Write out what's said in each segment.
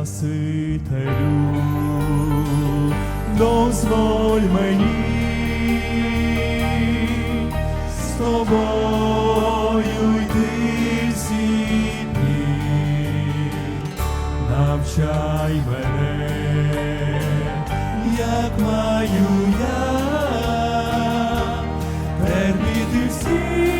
Спасителю, дозволь мені з тобою йти всі дні, навчай мене, як маю я терпіти всі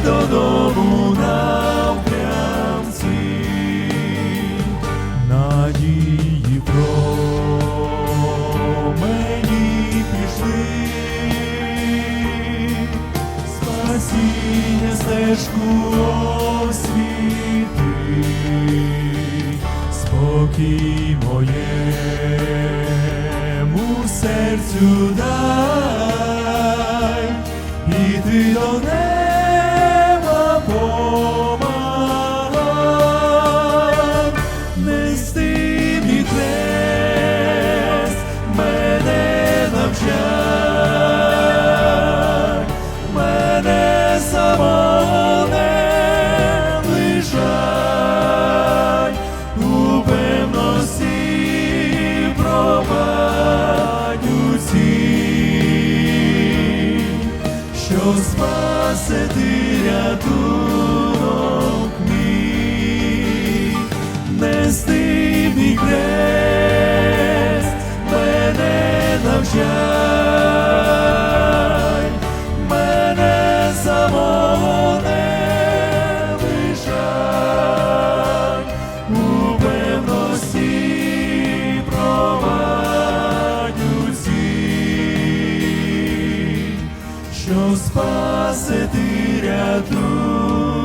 мені додому нам прямці, надії промені пішли, спасіння стежку освіти, спокій моєму серцю дай, Бог ти рятунок мій, нести мій хрест, мене навчай, мене самого Христос спаси ти рятуй.